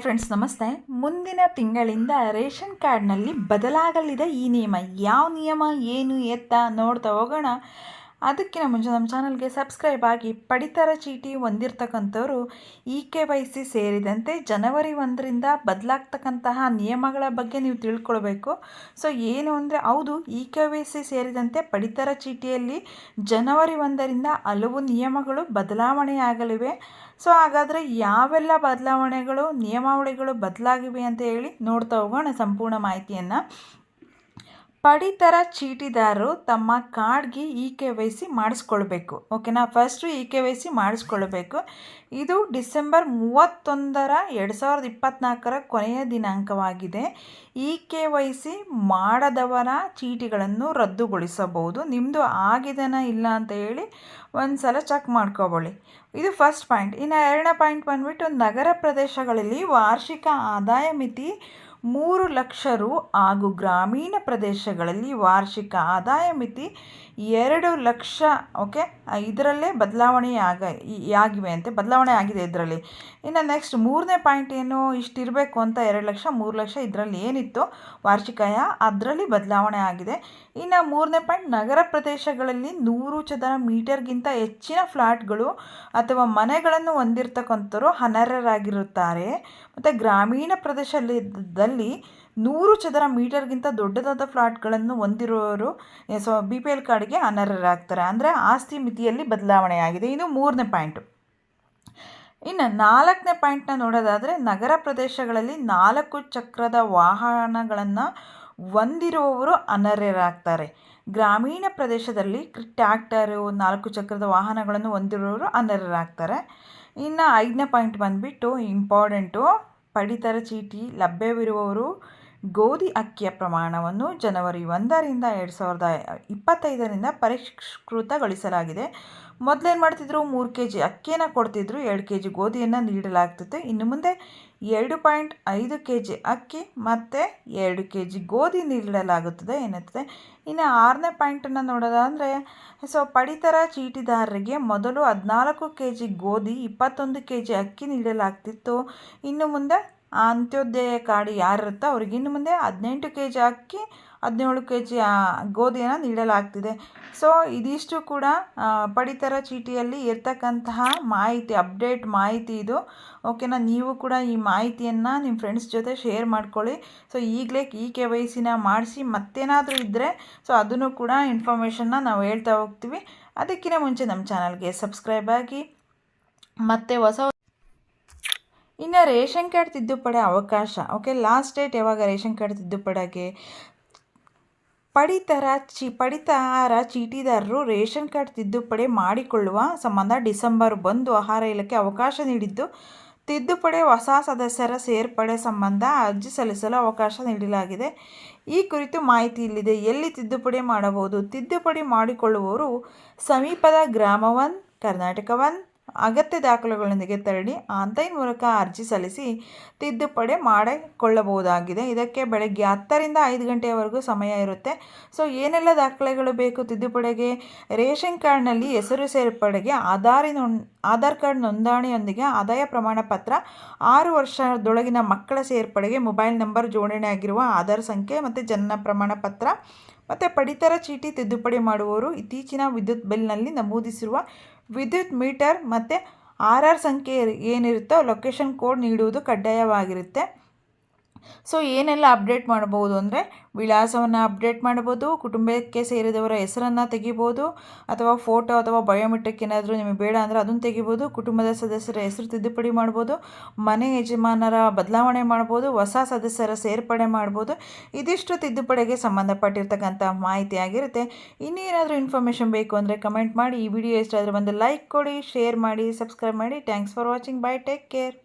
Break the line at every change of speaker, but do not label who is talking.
Friends ನಮಸ್ತೆ. ಮುಂದಿನ ತಿಂಗಳಿಂದ ರೇಷನ್ ಕಾರ್ಡ್ನಲ್ಲಿ ಬದಲಾಗಲಿದೆ ಈ ನಿಯಮ. ಯಾವ ನಿಯಮ, ಏನು, ಎತ್ತ ನೋಡ್ತಾ ಹೋಗೋಣ. ಅದಕ್ಕಿಂತ ಮುಂಚೆ ನಮ್ಮ ಚಾನಲ್ಗೆ ಸಬ್ಸ್ಕ್ರೈಬ್ ಆಗಿ ಪಡಿತರ ಚೀಟಿ ಹೊಂದಿರತಕ್ಕಂಥವರು ಇ ಕೆ ವೈ ಸಿ ಸೇರಿದಂತೆ ಜನವರಿ ಒಂದರಿಂದ ಬದಲಾಗ್ತಕ್ಕಂತಹ ನಿಯಮಗಳ ಬಗ್ಗೆ ನೀವು ತಿಳ್ಕೊಳ್ಬೇಕು. ಸೊ, ಏನು ಅಂದರೆ ಹೌದು, ಇ ಕೆ ವೈ ಸಿ ಸೇರಿದಂತೆ ಪಡಿತರ ಚೀಟಿಯಲ್ಲಿ ಜನವರಿ ಒಂದರಿಂದ ಹಲವು ನಿಯಮಗಳು ಬದಲಾವಣೆಯಾಗಲಿವೆ. ಸೊ, ಹಾಗಾದರೆ ಯಾವೆಲ್ಲ ಬದಲಾವಣೆಗಳು, ನಿಯಮಾವಳಿಗಳು ಬದಲಾಗಿವೆ ಅಂತ ಹೇಳಿ ನೋಡ್ತಾ ಹೋಗೋಣ ಸಂಪೂರ್ಣ ಮಾಹಿತಿಯನ್ನು. ಪಡಿತರ ಚೀಟಿದಾರರು ತಮ್ಮ ಕಾರ್ಡ್ಗೆ ಇ ಕೆ ವೈ ಸಿ ಮಾಡಿಸ್ಕೊಳ್ಬೇಕು. ಓಕೆನಾ? First E K Y C ಮಾಡಿಸ್ಕೊಳ್ಬೇಕು. ಇದು ಡಿಸೆಂಬರ್ ಮೂವತ್ತೊಂದರ ಎರಡು ಸಾವಿರದ ಇಪ್ಪತ್ತ್ನಾಲ್ಕರ ಕೊನೆಯ ದಿನಾಂಕವಾಗಿದೆ. ಇ ಕೆ ವೈ ಸಿ ಮಾಡದವರ ಚೀಟಿಗಳನ್ನು ರದ್ದುಗೊಳಿಸಬಹುದು. ನಿಮ್ಮದು ಆಗಿದೆನಾ ಇಲ್ಲ ಅಂತ ಹೇಳಿ ಒಂದು ಸಲ ಚೆಕ್ ಮಾಡ್ಕೊಬೊಳ್ಳಿ ಇದು ಫಸ್ಟ್ ಪಾಯಿಂಟ್. ಇನ್ನು ಎರಡನೇ ಪಾಯಿಂಟ್ ಬಂದುಬಿಟ್ಟು ನಗರ ಪ್ರದೇಶಗಳಲ್ಲಿ ವಾರ್ಷಿಕ ಆದಾಯ ಮಿತಿ ಮೂರು ಲಕ್ಷ ರು ಹಾಗೂ ಗ್ರಾಮೀಣ ಪ್ರದೇಶಗಳಲ್ಲಿ ವಾರ್ಷಿಕ ಆದಾಯ ಮಿತಿ ಎರಡು ಲಕ್ಷ ಓಕೆ ಇದರಲ್ಲೇ ಬದಲಾವಣೆ ಆಗ ಆಗಿವೆ ಅಂತೆ. ಬದಲಾವಣೆ ಆಗಿದೆ ಇದರಲ್ಲಿ. ಇನ್ನು ನೆಕ್ಸ್ಟ್ ಮೂರನೇ ಪಾಯಿಂಟ್ ಏನು, ಇಷ್ಟಿರಬೇಕು ಅಂತ ಎರಡು ಲಕ್ಷ, ಮೂರು ಲಕ್ಷ ಇದರಲ್ಲಿ ಏನಿತ್ತು ವಾರ್ಷಿಕಾಯ, ಅದರಲ್ಲಿ ಬದಲಾವಣೆ ಆಗಿದೆ. ಇನ್ನು ಮೂರನೇ ಪಾಯಿಂಟ್ ನಗರ ಪ್ರದೇಶಗಳಲ್ಲಿ ನೂರು ಚದರ ಮೀಟರ್ಗಿಂತ ಹೆಚ್ಚಿನ ಫ್ಲಾಟ್ಗಳು ಅಥವಾ ಮನೆಗಳನ್ನು ಹೊಂದಿರತಕ್ಕಂಥವ್ರು ಅನರ್ಹರಾಗಿರುತ್ತಾರೆ. ಮತ್ತು ಗ್ರಾಮೀಣ ಪ್ರದೇಶದಲ್ಲಿ ನೂರು ಚದರ ಮೀಟರ್ಗಿಂತ ದೊಡ್ಡದಾದ ಫ್ಲಾಟ್ಗಳನ್ನು ಹೊಂದಿರುವವರು ಸೊ, ಬಿ ಪಿ ಎಲ್ ಕಾರ್ಡ್ಗೆ ಅನರ್ಹರಾಗ್ತಾರೆ. ಅಂದರೆ ಆಸ್ತಿ ಮಿತಿಯಲ್ಲಿ ಬದಲಾವಣೆಯಾಗಿದೆ. ಇದು ಮೂರನೇ ಪಾಯಿಂಟು. ಇನ್ನು ನಾಲ್ಕನೇ ಪಾಯಿಂಟ್ನ ನೋಡೋದಾದರೆ, ನಗರ ಪ್ರದೇಶಗಳಲ್ಲಿ ನಾಲ್ಕು ಚಕ್ರದ ವಾಹನಗಳನ್ನು ಹೊಂದಿರುವವರು ಅನರ್ಹರಾಗ್ತಾರೆ. ಗ್ರಾಮೀಣ ಪ್ರದೇಶದಲ್ಲಿ ಟ್ಯಾಕ್ಟರು ನಾಲ್ಕು ಚಕ್ರದ ವಾಹನಗಳನ್ನು ಹೊಂದಿರುವವರು ಅನರ್ಹರಾಗ್ತಾರೆ. ಇನ್ನು ಐದನೇ ಪಾಯಿಂಟ್ ಬಂದುಬಿಟ್ಟು, ಇಂಪಾರ್ಟೆಂಟು, ಪಡಿತರ ಚೀಟಿ ಲಭ್ಯವಿರುವವರು ಗೋಧಿ ಅಕ್ಕಿಯ ಪ್ರಮಾಣವನ್ನು ಜನವರಿ ಒಂದರಿಂದ ಎರಡು ಸಾವಿರದ ಇಪ್ಪತ್ತೈದರಿಂದ ಪರಿಷ್ಕೃತಗೊಳಿಸಲಾಗಿದೆ. ಮೊದಲೇನು ಮಾಡ್ತಿದ್ರು? ಮೂರು ಕೆ ಜಿ ಅಕ್ಕಿಯನ್ನು ಕೊಡ್ತಿದ್ರು. ಎರಡು ಕೆ ಜಿ ಗೋಧಿಯನ್ನು ನೀಡಲಾಗ್ತಿತ್ತು. ಇನ್ನು ಮುಂದೆ ಎರಡು ಪಾಯಿಂಟ್ ಐದು ಕೆ ಜಿ ಅಕ್ಕಿ ಮತ್ತು ಎರಡು ಕೆ ಜಿ ಗೋಧಿ ನೀಡಲಾಗುತ್ತದೆ ಏನಿರ್ತದೆ ಇನ್ನು ಆರನೇ ಪಾಯಿಂಟನ್ನು ನೋಡೋದಾದರೆ, ಸೊ ಪಡಿತರ ಚೀಟಿದಾರರಿಗೆ ಮೊದಲು ಹದಿನಾಲ್ಕು ಕೆ ಜಿ ಗೋಧಿ, ಇಪ್ಪತ್ತೊಂದು ಕೆ ಜಿ ಅಕ್ಕಿ ನೀಡಲಾಗ್ತಿತ್ತು. ಇನ್ನು ಮುಂದೆ ಅಂತ್ಯೋದಯ ಕಾರ್ಡ್ ಯಾರಿರುತ್ತೋ ಅವ್ರಿಗೆ ಇನ್ನು ಮುಂದೆ ಹದಿನೆಂಟು ಕೆ ಜಿ ಅಕ್ಕಿ ಹದಿನೇಳು ಕೆ ಜಿ ಗೋಧಿಯನ್ನು ನೀಡಲಾಗ್ತಿದೆ. ಸೊ ಇದಿಷ್ಟು ಕೂಡ ಪಡಿತರ ಚೀಟಿಯಲ್ಲಿ ಇರ್ತಕ್ಕಂತಹ ಮಾಹಿತಿ, ಅಪ್ಡೇಟ್ ಮಾಹಿತಿ ಇದು. ಓಕೆನಾ ನೀವು ಕೂಡ ಈ ಮಾಹಿತಿಯನ್ನು ನಿಮ್ಮ ಫ್ರೆಂಡ್ಸ್ ಜೊತೆ ಶೇರ್ ಮಾಡ್ಕೊಳ್ಳಿ. ಸೊ ಈಗಲೇ ಈ ಕೆ ವೈ ಸಿನ ಮಾಡಿಸಿ ಮತ್ತೇನಾದರೂ ಇದ್ದರೆ ಸೊ ಅದನ್ನು ಕೂಡ ಇನ್ಫಾರ್ಮೇಷನ್ನ ನಾವು ಹೇಳ್ತಾ ಹೋಗ್ತೀವಿ. ಅದಕ್ಕಿಂತ ಮುಂಚೆ ನಮ್ಮ ಚಾನಲ್ಗೆ ಸಬ್ಸ್ಕ್ರೈಬ್ ಆಗಿ. ಮತ್ತೆ ಹೊಸ ಇನ್ನು ರೇಷನ್ ಕಾರ್ಡ್ ತಿದ್ದುಪಡಿ ಅವಕಾಶ. ಓಕೆ ಲಾಸ್ಟ್ ಡೇಟ್ ಯಾವಾಗ ರೇಷನ್ ಕಾರ್ಡ್ ತಿದ್ದುಪಡಿಗೆ? ಪಡಿತರ ಚಿ, ಪಡಿತರ ಚೀಟಿದಾರರು ರೇಷನ್ ಕಾರ್ಡ್ ತಿದ್ದುಪಡಿ ಮಾಡಿಕೊಳ್ಳುವ ಸಂಬಂಧ ಡಿಸೆಂಬರ್ ಬಂದು ಆಹಾರ ಇಲಾಖೆ ಅವಕಾಶ ನೀಡಿದ್ದು, ತಿದ್ದುಪಡಿ ಹೊಸ ಸದಸ್ಯರ ಸೇರ್ಪಡೆ ಸಂಬಂಧ ಅರ್ಜಿ ಸಲ್ಲಿಸಲು ಅವಕಾಶ ನೀಡಲಾಗಿದೆ. ಈ ಕುರಿತು ಮಾಹಿತಿ ಇಲ್ಲಿದೆ. ಎಲ್ಲಿ ತಿದ್ದುಪಡಿ ಮಾಡಬಹುದು? ತಿದ್ದುಪಡಿ ಮಾಡಿಕೊಳ್ಳುವವರು ಸಮೀಪದ ಗ್ರಾಮ ಒನ್ ಕರ್ನಾಟಕ ಒನ್ ಅಗತ್ಯ ದಾಖಲೆಗಳೊಂದಿಗೆ ತೆರಳಿ ಆನ್ಲೈನ್ ಮೂಲಕ ಅರ್ಜಿ ಸಲ್ಲಿಸಿ ತಿದ್ದುಪಡಿ ಮಾಡಿಕೊಳ್ಳಬಹುದಾಗಿದೆ. ಇದಕ್ಕೆ ಬೆಳಗ್ಗೆ ಹತ್ತರಿಂದ ಐದು ಗಂಟೆಯವರೆಗೂ ಸಮಯ ಇರುತ್ತೆ. ಸೊ, ಏನೆಲ್ಲ ದಾಖಲೆಗಳು ಬೇಕು? ತಿದ್ದುಪಡಿಗೆ ರೇಷನ್ ಕಾರ್ಡ್ನಲ್ಲಿ ಹೆಸರು ಸೇರ್ಪಡೆಗೆ ಆಧಾರಿ ಆಧಾರ್ ಕಾರ್ಡ್ ನೋಂದಣಿಯೊಂದಿಗೆ ಆದಾಯ ಪ್ರಮಾಣ ಪತ್ರ, ಆರು ವರ್ಷದೊಳಗಿನ ಮಕ್ಕಳ ಸೇರ್ಪಡೆಗೆ ಮೊಬೈಲ್ ನಂಬರ್ ಜೋಡಣೆ ಆಗಿರುವ ಆಧಾರ್ ಸಂಖ್ಯೆ ಮತ್ತು ಜನನ ಪ್ರಮಾಣ ಪತ್ರ, ಮತ್ತು ಪಡಿತರ ಚೀಟಿ ತಿದ್ದುಪಡಿ ಮಾಡುವವರು ಇತ್ತೀಚಿನ ವಿದ್ಯುತ್ ಬಿಲ್ನಲ್ಲಿ ನಮೂದಿಸಿರುವ ವಿದ್ಯುತ್ ಮೀಟರ್ ಮತ್ತು ಆರ್ ಆರ್ ಸಂಖ್ಯೆ ಏನಿರುತ್ತೋ ಲೊಕೇಶನ್ ಕೋಡ್ ನೀಡುವುದು ಕಡ್ಡಾಯವಾಗಿರುತ್ತೆ. ಸೊ ಏನೆಲ್ಲ ಅಪ್ಡೇಟ್ ಮಾಡ್ಬೋದು ಅಂದರೆ ವಿಳಾಸವನ್ನು ಅಪ್ಡೇಟ್ ಮಾಡ್ಬೋದು ಕುಟುಂಬಕ್ಕೆ ಸೇರಿದವರ ಹೆಸರನ್ನು ತೆಗಿಬೋದು ಅಥವಾ ಫೋಟೋ ಅಥವಾ ಬಯೋಮೆಟ್ರಿಕ್ ಏನಾದರೂ ನಿಮಗೆ ಬೇಡ ಅಂದರೆ ಅದನ್ನು ತೆಗಿಬೋದು ಕುಟುಂಬದ ಸದಸ್ಯರ ಹೆಸರು ತಿದ್ದುಪಡಿ ಮಾಡ್ಬೋದು ಮನೆ ಯಜಮಾನರ ಬದಲಾವಣೆ ಮಾಡ್ಬೋದು ಹೊಸ ಸದಸ್ಯರ ಸೇರ್ಪಡೆ ಮಾಡ್ಬೋದು ಇದಿಷ್ಟು ತಿದ್ದುಪಡಿಗೆ ಸಂಬಂಧಪಟ್ಟಿರ್ತಕ್ಕಂಥ ಮಾಹಿತಿ ಆಗಿರುತ್ತೆ. ಇನ್ನೇನಾದರೂ ಇನ್ಫಾರ್ಮೇಷನ್ ಬೇಕು ಅಂದರೆ ಕಮೆಂಟ್ ಮಾಡಿ. ಈ ವಿಡಿಯೋ ಇಷ್ಟ ಆದರೆ ಒಂದು ಲೈಕ್ ಕೊಡಿ ಶೇರ್ ಮಾಡಿ ಸಬ್ಸ್ಕ್ರೈಬ್ ಮಾಡಿ. Thanks for watching bye take care